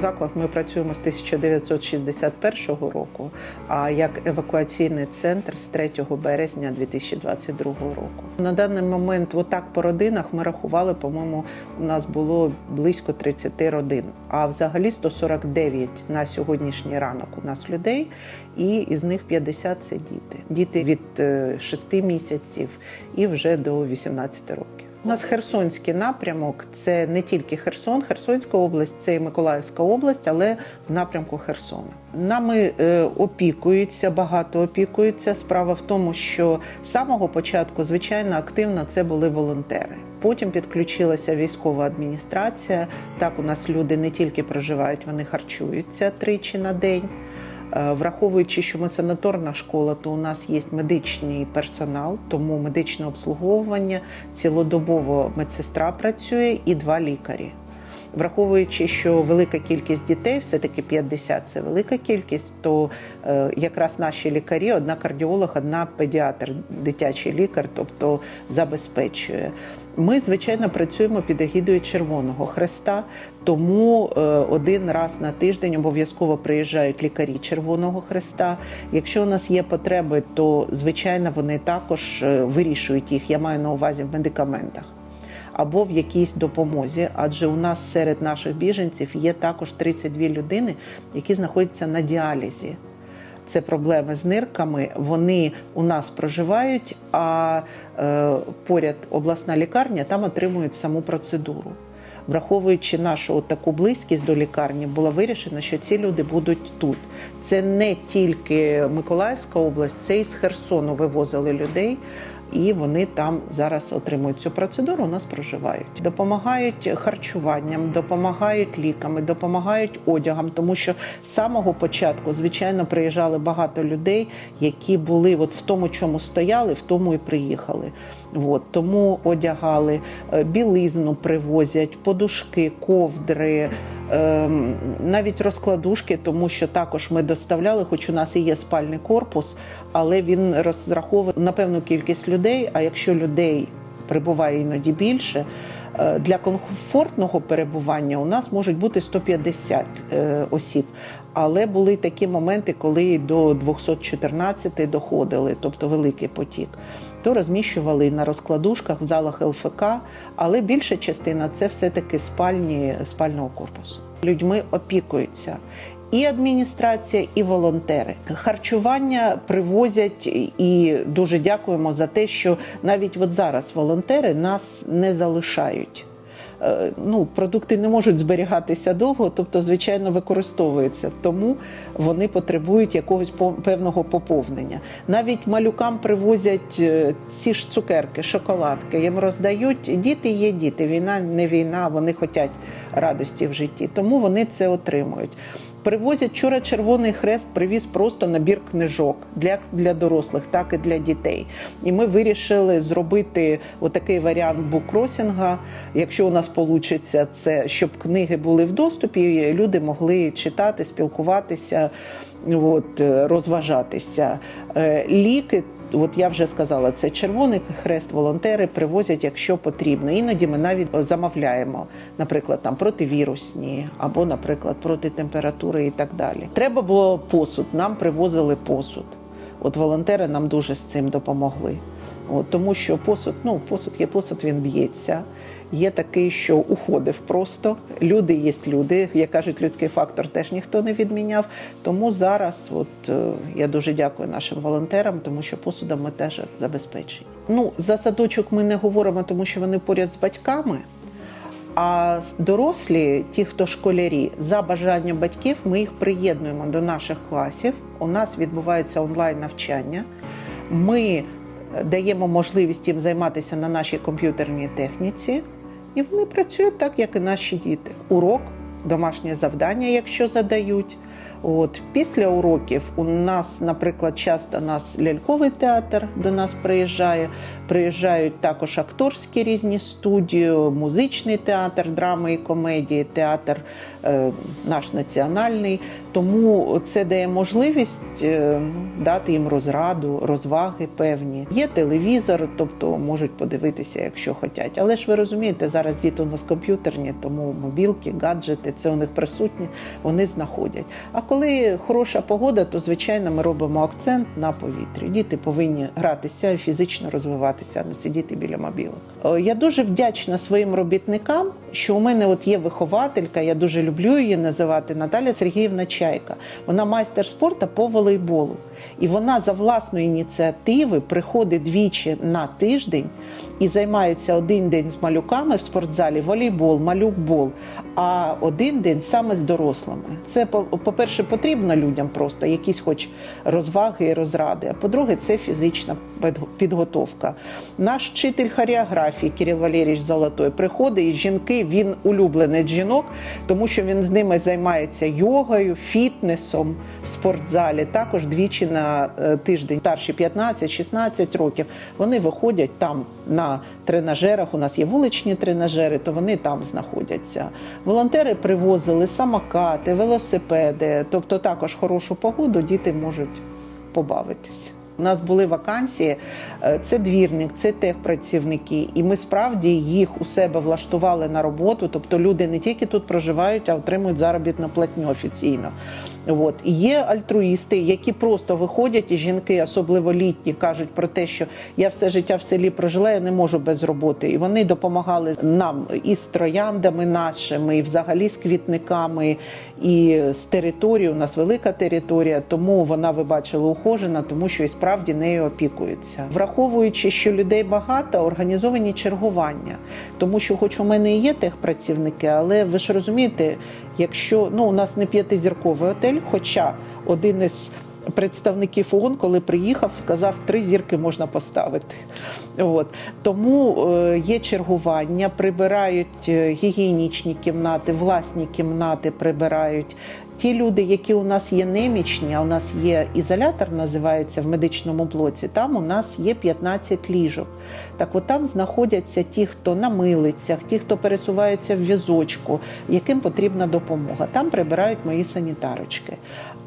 заклад ми працюємо з 1961 року, а як евакуаційний центр з 3 березня 2022 року. На даний момент, отак по родинах, ми рахували, по-моєму, у нас було близько 30 родин. А взагалі 149 на сьогоднішній ранок у нас людей, і із них 50 це діти. Діти від 6 місяців і вже до 18 років. У нас Херсонський напрямок це не тільки Херсон, Херсонська область, це і Миколаївська область, але в напрямку Херсона. Нами е, опікуються, багато опікуються. Справа в тому, що з самого початку, звичайно, активно це були волонтери. Потім підключилася військова адміністрація. Так, у нас люди не тільки проживають, вони харчуються тричі на день. Е, Враховуючи, що ми санаторна школа, то у нас є медичний персонал, тому медичне обслуговування цілодобово медсестра працює і два лікарі. Враховуючи, що велика кількість дітей, все-таки 50 – це велика кількість, то е, якраз наші лікарі, одна кардіолог, одна педіатр, дитячий лікар, тобто забезпечує. Ми, звичайно, працюємо під егідою Червоного Хреста, тому е, один раз на тиждень обов'язково приїжджають лікарі Червоного Хреста. Якщо у нас є потреби, то звичайно вони також е, вирішують їх. Я маю на увазі в медикаментах або в якійсь допомозі, адже у нас серед наших біженців є також 32 людини, які знаходяться на діалізі. Це проблеми з нирками. Вони у нас проживають, а е, поряд обласна лікарня там отримують саму процедуру. Враховуючи нашу таку близькість до лікарні, було вирішено, що ці люди будуть тут. Це не тільки Миколаївська область, це і з Херсону вивозили людей, і вони там зараз отримують цю процедуру. У нас проживають. Допомагають харчуванням, допомагають ліками, допомагають одягам, тому що з самого початку, звичайно, приїжджали багато людей, які були от в тому, чому стояли, в тому і приїхали. От, тому одягали, е, білизну привозять, подушки, ковдри. Ем, Навіть розкладушки, тому що також ми доставляли, хоч у нас і є спальний корпус, але він розраховує на певну кількість людей. А якщо людей прибуває іноді більше, е, для комфортного перебування у нас можуть бути 150 е, осіб. Але були такі моменти, коли до 214 доходили, тобто великий потік. То розміщували на розкладушках в залах ЛФК, але більша частина це все-таки спальні спального корпусу. Людьми опікуються. І адміністрація, і волонтери харчування привозять, і дуже дякуємо за те, що навіть от зараз волонтери нас не залишають. Е, Ну, продукти не можуть зберігатися довго, тобто, звичайно, використовуються. Тому вони потребують якогось певного поповнення. Навіть малюкам привозять е, ці ж цукерки, шоколадки. Їм роздають. Діти є діти. Війна не війна, вони хочуть радості в житті. Тому вони це отримують. Привозять вчора Червоний Хрест привіз просто набір книжок для, для дорослих, так і для дітей. І ми вирішили зробити отакий варіант буккросінга. Якщо у нас вийде, це щоб книги були в доступі, і люди могли читати, спілкуватися, от, е, розважатися. Е, Ліки. От я вже сказала, це Червоний Хрест, волонтери привозять, якщо потрібно. Іноді ми навіть замовляємо, наприклад, там противірусні або, наприклад, проти температури і так далі. Треба було посуд. Нам привозили посуд. От волонтери нам дуже з цим допомогли. От, тому що посуд, ну посуд є посуд, він б'ється. Є такий, що уходив просто. Люди є люди. Як кажуть, людський фактор теж ніхто не відміняв. Тому зараз, от е, я дуже дякую нашим волонтерам, тому що посудом ми теж забезпечені. Ну за садочок ми не говоримо, тому що вони поряд з батьками. А дорослі, ті, хто школярі, за бажанням батьків, ми їх приєднуємо до наших класів. У нас відбувається онлайн навчання. Ми даємо можливість їм займатися на нашій комп'ютерній техніці, і вони працюють так, як і наші діти. Урок, домашнє завдання, якщо задають. От після уроків у нас, наприклад, часто нас ляльковий театр до нас приїжджає. Приїжджають також акторські різні студії, музичний театр, драми і комедії, театр е, наш національний. Тому це дає можливість е, дати їм розраду, розваги певні. Є телевізор, тобто можуть подивитися, якщо хочуть. Але ж ви розумієте, зараз діти у нас комп'ютерні, тому мобілки, гаджети це у них присутні, вони знаходять. А коли хороша погода, то звичайно ми робимо акцент на повітрі. Діти повинні гратися, фізично розвиватися, а не сидіти біля мобілок. Е, Я дуже вдячна своїм робітникам, що у мене от є вихователька, я дуже люблю її називати Наталя Сергіївна Чайка. Вона майстер спорту по волейболу. І вона за власної ініціативи приходить двічі на тиждень і займається один день з малюками в спортзалі волейбол, малюкбол, а один день саме з дорослими. Це по- по-перше, потрібно людям просто якісь хоч розваги і розради. А по-друге, це фізична підготовка. Наш вчитель хореографії Кирил Валерійович Золотой приходить і жінки, він улюблений жінок, тому що він з ними займається йогою, фітнесом в спортзалі. Також двічі на е, тиждень старші 15-16 років. Вони виходять там на тренажерах. У нас є вуличні тренажери, то вони там знаходяться. Волонтери привозили самокати, велосипеди, тобто також хорошу погоду діти можуть побавитися. У нас були вакансії, е, це двірник, це техпрацівники, і ми справді їх у себе влаштували на роботу. Тобто люди не тільки тут проживають, а отримують заробітну платню офіційно. От. Є альтруїсти, які просто виходять, і жінки, особливо літні, кажуть про те, що я все життя в селі прожила, я не можу без роботи. І вони допомагали нам і з трояндами нашими, і взагалі з квітниками, і з території. У нас велика територія, тому вона, ви бачили, ухожена, тому що і справді нею опікуються. Враховуючи, що людей багато, організовані чергування, тому що, хоч у мене і є техпрацівники, але ви ж розумієте, якщо ну у нас не п'ятизірковий отель, хоча один із представників ООН, коли приїхав, сказав, три зірки можна поставити. От. Тому е, є чергування, прибирають е, гігієнічні кімнати, власні кімнати прибирають. Ті люди, які у нас є немічні, а у нас є ізолятор, називається в медичному блоці, там у нас є 15 ліжок. Так от там знаходяться ті, хто на милицях, ті, хто пересувається в візочку, яким потрібна допомога. Там прибирають мої санітарочки.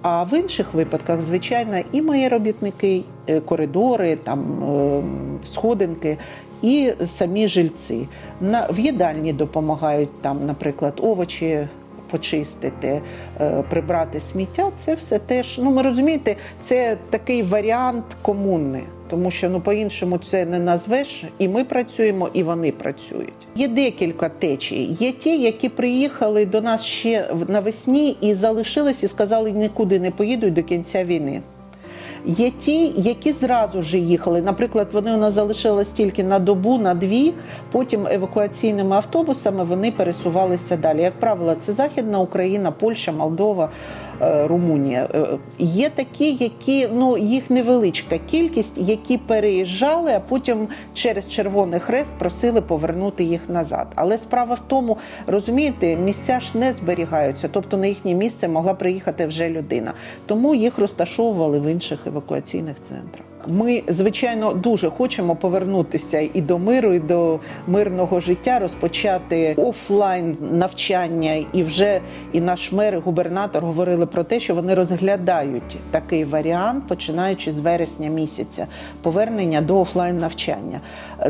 А в інших випадках, звичайно, і мої робітники, е, коридори, там е, сходинки. І самі жильці на в їдальні допомагають там, наприклад, овочі почистити, е, прибрати сміття. Це все теж. Ну ми розумієте, це такий варіант комунний. Тому що ну по-іншому це не назвеш, і ми працюємо, і вони працюють. Є декілька течій. Є ті, які приїхали до нас ще навесні і залишились, і сказали, нікуди не поїдуть до кінця війни. Є ті, які зразу ж їхали. Наприклад, вони у нас залишились тільки на добу, на дві. Потім евакуаційними автобусами вони пересувалися далі. Як правило, це Західна Україна, Польща, Молдова, Румунія. Е, Є такі, які ну їх невеличка кількість, які переїжджали, а потім через Червоний Хрест просили повернути їх назад. Але справа в тому, розумієте, місця ж не зберігаються, тобто на їхнє місце могла приїхати вже людина. Тому їх розташовували в інших евакуаційних центрах. Ми, звичайно, дуже хочемо повернутися і до миру, і до мирного життя, розпочати офлайн навчання. І вже і наш мер, і губернатор говорили про те, що вони розглядають такий варіант, починаючи з вересня місяця, повернення до офлайн навчання.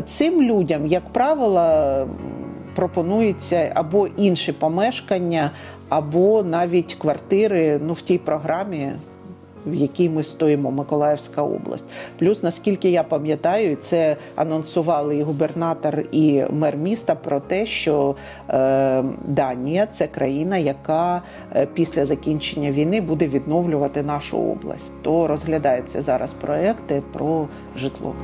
Цим людям, як правило, пропонується або інші помешкання, або навіть квартири ну, в тій програмі в якій ми стоїмо, Миколаївська область. Плюс, наскільки я пам'ятаю, це анонсували і губернатор, і мер міста про те, що е, Данія це країна, яка е, після закінчення війни буде відновлювати нашу область. То розглядаються зараз проекти про житло.